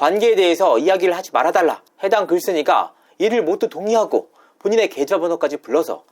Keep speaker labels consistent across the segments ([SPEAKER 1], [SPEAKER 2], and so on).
[SPEAKER 1] 관계에 대해서 이야기를 하지 말아달라. 해당 글쓴이가 이를 모두 동의하고 본인의 계좌번호까지 불러서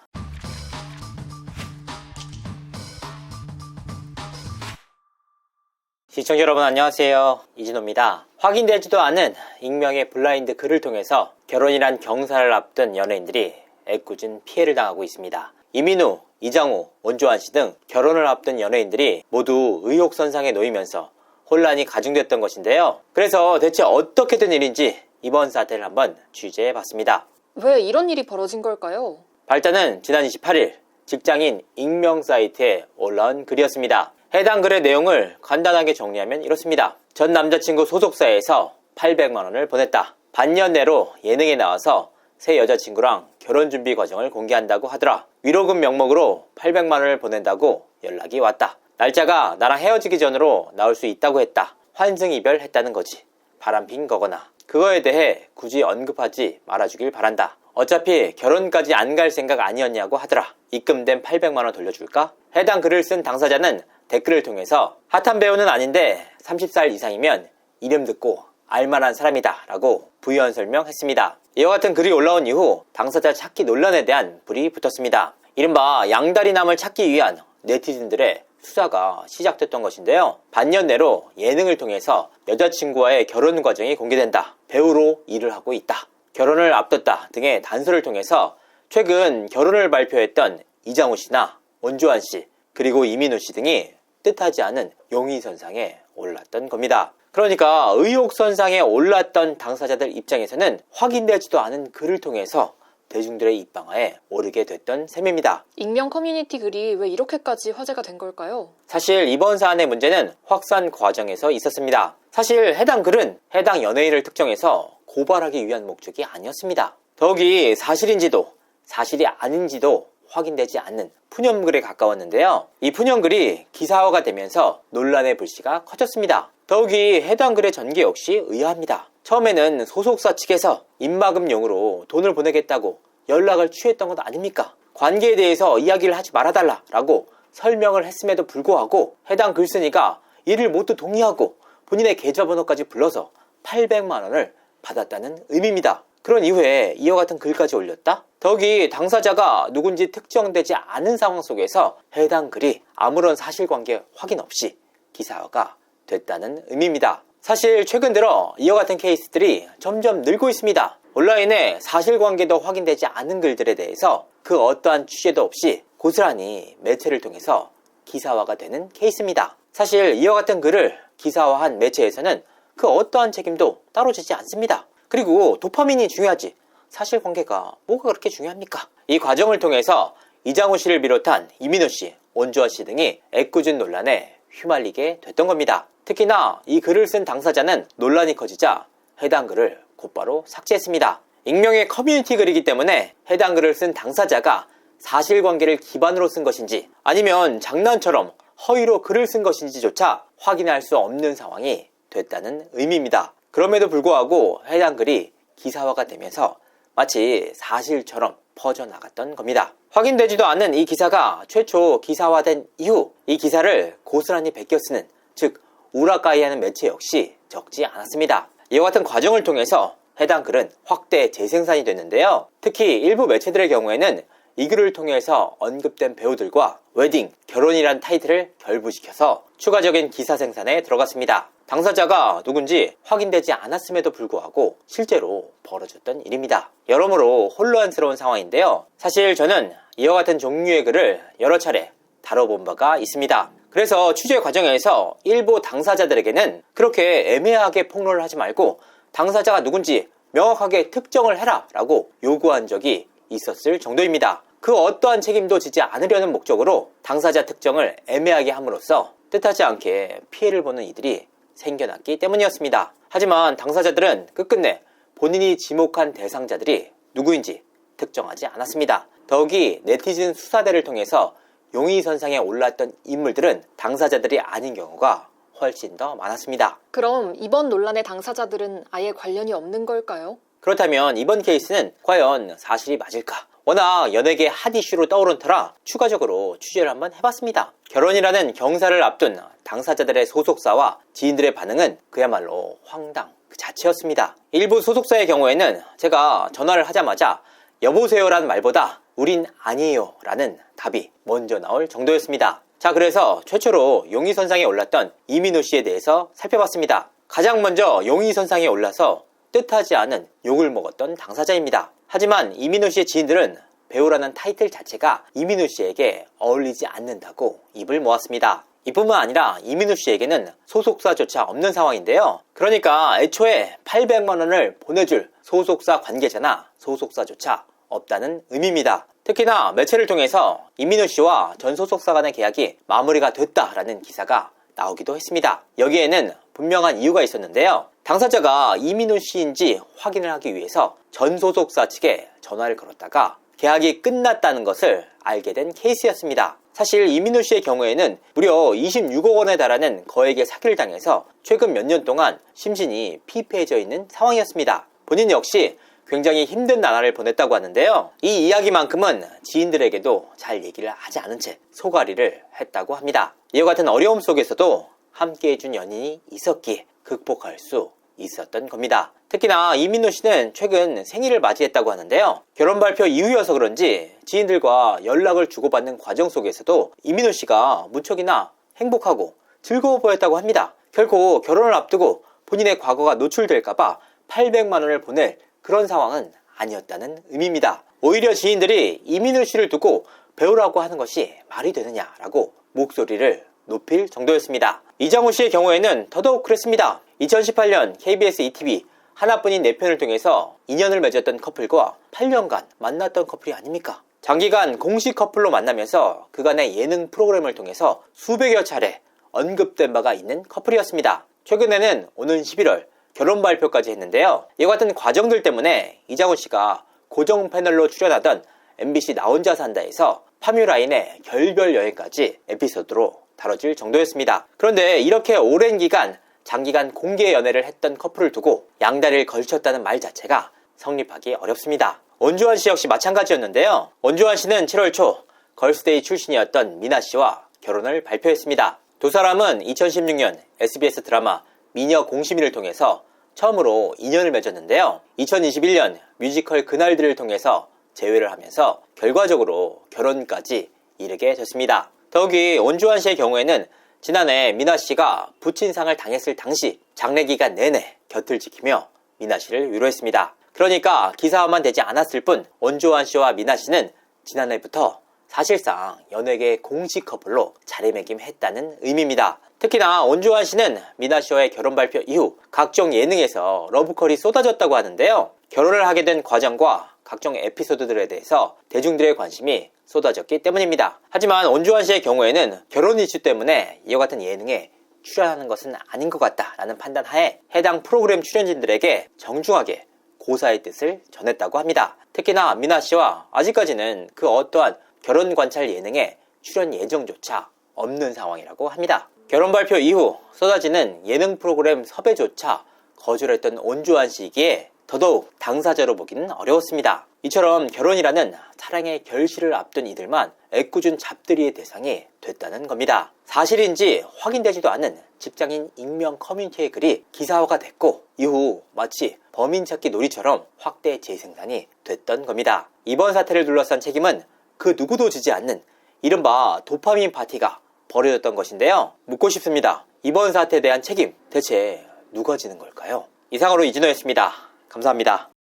[SPEAKER 1] 시청자 여러분 안녕하세요. 이진호입니다. 확인되지도 않은 익명의 블라인드 글을 통해서 결혼이란 경사를 앞둔 연예인들이 애꿎은 피해를 당하고 있습니다. 이민우, 이장우, 원조한 씨등 결혼을 앞둔 연예인들이 모두 의혹 선상에 놓이면서 혼란이 가중됐던 것인데요. 그래서 대체 어떻게 된 일인지 이번 사태를 한번 취재해 봤습니다.
[SPEAKER 2] 왜 이런 일이 벌어진 걸까요?
[SPEAKER 1] 발단은 지난 28일 직장인 익명 사이트에 올라온 글이었습니다. 해당 글의 내용을 간단하게 정리하면 이렇습니다. 전 남자친구 소속사에서 800만원을 보냈다. 반년 내로 예능에 나와서 새 여자친구랑 결혼 준비 과정을 공개한다고 하더라. 위로금 명목으로 800만원을 보낸다고 연락이 왔다. 날짜가 나랑 헤어지기 전으로 나올 수 있다고 했다. 환승 이별했다는 거지. 바람핀 거거나. 그거에 대해 굳이 언급하지 말아주길 바란다. 어차피 결혼까지 안 갈 생각 아니었냐고 하더라. 입금된 800만원 돌려줄까? 해당 글을 쓴 당사자는 댓글을 통해서 핫한 배우는 아닌데 30살 이상이면 이름 듣고 알만한 사람이다 라고 부연 설명했습니다. 이와 같은 글이 올라온 이후 당사자 찾기 논란에 대한 불이 붙었습니다. 이른바 양다리남을 찾기 위한 네티즌들의 수사가 시작됐던 것인데요. 반년 내로 예능을 통해서 여자친구와의 결혼 과정이 공개된다. 배우로 일을 하고 있다. 결혼을 앞뒀다 등의 단서를 통해서 최근 결혼을 발표했던 이장우 씨나 원주환 씨 그리고 이민우 씨 등이 뜻하지 않은 용의선상에 올랐던 겁니다. 그러니까 의혹선상에 올랐던 당사자들 입장에서는 확인되지도 않은 글을 통해서 대중들의 입방아에 오르게 됐던 셈입니다.
[SPEAKER 2] 익명 커뮤니티 글이 왜 이렇게까지 화제가 된 걸까요?
[SPEAKER 1] 사실 이번 사안의 문제는 확산 과정에서 있었습니다. 사실 해당 글은 해당 연예인을 특정해서 고발하기 위한 목적이 아니었습니다. 더욱이 사실인지도 사실이 아닌지도 확인되지 않는 푸념글에 가까웠는데요. 이 푸념글이 기사화가 되면서 논란의 불씨가 커졌습니다. 더욱이 해당 글의 전개 역시 의아합니다. 처음에는 소속사 측에서 입마금용으로 돈을 보내겠다고 연락을 취했던 것 아닙니까? 관계에 대해서 이야기를 하지 말아달라 라고 설명을 했음에도 불구하고 해당 글쓴이가 이를 모두 동의하고 본인의 계좌번호까지 불러서 800만 원을 받았다는 의미입니다. 그런 이후에 이와 같은 글까지 올렸다? 더욱이 당사자가 누군지 특정되지 않은 상황 속에서 해당 글이 아무런 사실관계 확인 없이 기사화가 됐다는 의미입니다. 사실 최근 들어 이와 같은 케이스들이 점점 늘고 있습니다. 온라인에 사실관계도 확인되지 않은 글들에 대해서 그 어떠한 취재도 없이 고스란히 매체를 통해서 기사화가 되는 케이스입니다. 사실 이와 같은 글을 기사화한 매체에서는 그 어떠한 책임도 따로 지지 않습니다. 그리고 도파민이 중요하지 사실관계가 뭐가 그렇게 중요합니까? 이 과정을 통해서 이장우 씨를 비롯한 이민호 씨, 원주아 씨 등이 애꿎은 논란에 휘말리게 됐던 겁니다. 특히나 이 글을 쓴 당사자는 논란이 커지자 해당 글을 곧바로 삭제했습니다. 익명의 커뮤니티 글이기 때문에 해당 글을 쓴 당사자가 사실관계를 기반으로 쓴 것인지 아니면 장난처럼 허위로 글을 쓴 것인지조차 확인할 수 없는 상황이 됐다는 의미입니다. 그럼에도 불구하고 해당 글이 기사화가 되면서 마치 사실처럼 퍼져나갔던 겁니다. 확인되지도 않은 이 기사가 최초 기사화된 이후 이 기사를 고스란히 베껴 쓰는 즉 우라카이하는 매체 역시 적지 않았습니다. 이와 같은 과정을 통해서 해당 글은 확대 재생산이 됐는데요. 특히 일부 매체들의 경우에는 이 글을 통해서 언급된 배우들과 웨딩, 결혼이란 타이틀을 결부시켜서 추가적인 기사 생산에 들어갔습니다. 당사자가 누군지 확인되지 않았음에도 불구하고 실제로 벌어졌던 일입니다. 여러모로 혼란스러운 상황인데요. 사실 저는 이와 같은 종류의 글을 여러 차례 다뤄본 바가 있습니다. 그래서 취재 과정에서 일부 당사자들에게는 그렇게 애매하게 폭로를 하지 말고 당사자가 누군지 명확하게 특정을 해라 라고 요구한 적이 있었을 정도입니다. 그 어떠한 책임도 지지 않으려는 목적으로 당사자 특정을 애매하게 함으로써 뜻하지 않게 피해를 보는 이들이 생겨났기 때문이었습니다. 하지만 당사자들은 끝끝내 본인이 지목한 대상자들이 누구인지 특정하지 않았습니다. 더욱이 네티즌 수사대를 통해서 용의선상에 올랐던 인물들은 당사자들이 아닌 경우가 훨씬 더 많았습니다.
[SPEAKER 2] 그럼 이번 논란의 당사자들은 아예 관련이 없는 걸까요?
[SPEAKER 1] 그렇다면 이번 케이스는 과연 사실이 맞을까? 워낙 연예계 핫 이슈로 떠오른 터라 추가적으로 취재를 한번 해봤습니다. 결혼이라는 경사를 앞둔 당사자들의 소속사와 지인들의 반응은 그야말로 황당 그 자체였습니다. 일부 소속사의 경우에는 제가 전화를 하자마자 여보세요라는 말보다 우린 아니에요 라는 답이 먼저 나올 정도였습니다. 자, 그래서 최초로 용의선상에 올랐던 이민호 씨에 대해서 살펴봤습니다. 가장 먼저 용의선상에 올라서 뜻하지 않은 욕을 먹었던 당사자입니다. 하지만 이민호 씨의 지인들은 배우라는 타이틀 자체가 이민호 씨에게 어울리지 않는다고 입을 모았습니다. 이뿐만 아니라 이민호 씨에게는 소속사조차 없는 상황인데요. 그러니까 애초에 800만 원을 보내줄 소속사 관계자나 소속사조차 없다는 의미입니다. 특히나 매체를 통해서 이민호 씨와 전 소속사 간의 계약이 마무리가 됐다라는 기사가 나오기도 했습니다. 여기에는 분명한 이유가 있었는데요. 당사자가 이민호 씨인지 확인을 하기 위해서 전 소속사 측에 전화를 걸었다가 계약이 끝났다는 것을 알게 된 케이스였습니다. 사실 이민호 씨의 경우에는 무려 26억 원에 달하는 거액의 사기를 당해서 최근 몇 년 동안 심신이 피폐해져 있는 상황이었습니다. 본인 역시 굉장히 힘든 나날을 보냈다고 하는데요. 이 이야기만큼은 지인들에게도 잘 얘기를 하지 않은 채 소가리를 했다고 합니다. 이와 같은 어려움 속에서도 함께 해준 연인이 있었기에 극복할 수 있었던 겁니다. 특히나 이민호 씨는 최근 생일을 맞이했다고 하는데요. 결혼 발표 이후여서 그런지 지인들과 연락을 주고받는 과정 속에서도 이민호 씨가 무척이나 행복하고 즐거워 보였다고 합니다. 결코 결혼을 앞두고 본인의 과거가 노출될까봐 800만 원을 보낼 그런 상황은 아니었다는 의미입니다. 오히려 지인들이 이민호 씨를 두고 배우라고 하는 것이 말이 되느냐라고 목소리를 높일 정도였습니다. 이장호 씨의 경우에는 더더욱 그랬습니다. 2018년 KBS ETV 하나뿐인 내 편을 통해서 인연을 맺었던 커플과 8년간 만났던 커플이 아닙니까? 장기간 공식 커플로 만나면서 그간의 예능 프로그램을 통해서 수백여 차례 언급된 바가 있는 커플이었습니다. 최근에는 오는 11월 결혼 발표까지 했는데요. 이와 같은 과정들 때문에 이장훈 씨가 고정 패널로 출연하던 MBC 나 혼자 산다에서 파뮤라인의 결별 여행까지 에피소드로 다뤄질 정도였습니다. 그런데 이렇게 오랜 기간 장기간 공개 연애를 했던 커플을 두고 양다리를 걸쳤다는 말 자체가 성립하기 어렵습니다. 원주환 씨 역시 마찬가지였는데요. 원주환 씨는 7월 초 걸스데이 출신이었던 미나 씨와 결혼을 발표했습니다. 두 사람은 2016년 SBS 드라마 미녀 공심이를 통해서 처음으로 인연을 맺었는데요. 2021년 뮤지컬 그날들을 통해서 재회를 하면서 결과적으로 결혼까지 이르게 됐습니다. 더욱이 온주환 씨의 경우에는 지난해 미나 씨가 부친상을 당했을 당시 장례 기간 내내 곁을 지키며 미나 씨를 위로했습니다. 그러니까 기사화만 되지 않았을 뿐 온주환 씨와 미나 씨는 지난해부터 사실상 연예계 공식 커플로 자리매김했다는 의미입니다. 특히나 온주환 씨는 미나 씨와의 결혼 발표 이후 각종 예능에서 러브콜이 쏟아졌다고 하는데요. 결혼을 하게 된 과정과 각종 에피소드들에 대해서 대중들의 관심이 쏟아졌기 때문입니다. 하지만 온주환 씨의 경우에는 결혼 이슈 때문에 이와 같은 예능에 출연하는 것은 아닌 것 같다라는 판단 하에 해당 프로그램 출연진들에게 정중하게 고사의 뜻을 전했다고 합니다. 특히나 미나 씨와 아직까지는 그 어떠한 결혼 관찰 예능에 출연 예정조차 없는 상황이라고 합니다. 결혼 발표 이후 쏟아지는 예능 프로그램 섭외조차 거절했던 온주환 씨이기에 더더욱 당사자로 보기는 어려웠습니다. 이처럼 결혼이라는 사랑의 결실을 앞둔 이들만 애꿎은 잡들이의 대상이 됐다는 겁니다. 사실인지 확인되지도 않은 직장인 익명 커뮤니티의 글이 기사화가 됐고 이후 마치 범인 찾기 놀이처럼 확대 재생산이 됐던 겁니다. 이번 사태를 둘러싼 책임은 그 누구도 지지 않는 이른바 도파민 파티가 벌어졌던 것인데요. 묻고 싶습니다. 이번 사태에 대한 책임 대체 누가 지는 걸까요? 이상으로 이진호였습니다. 감사합니다.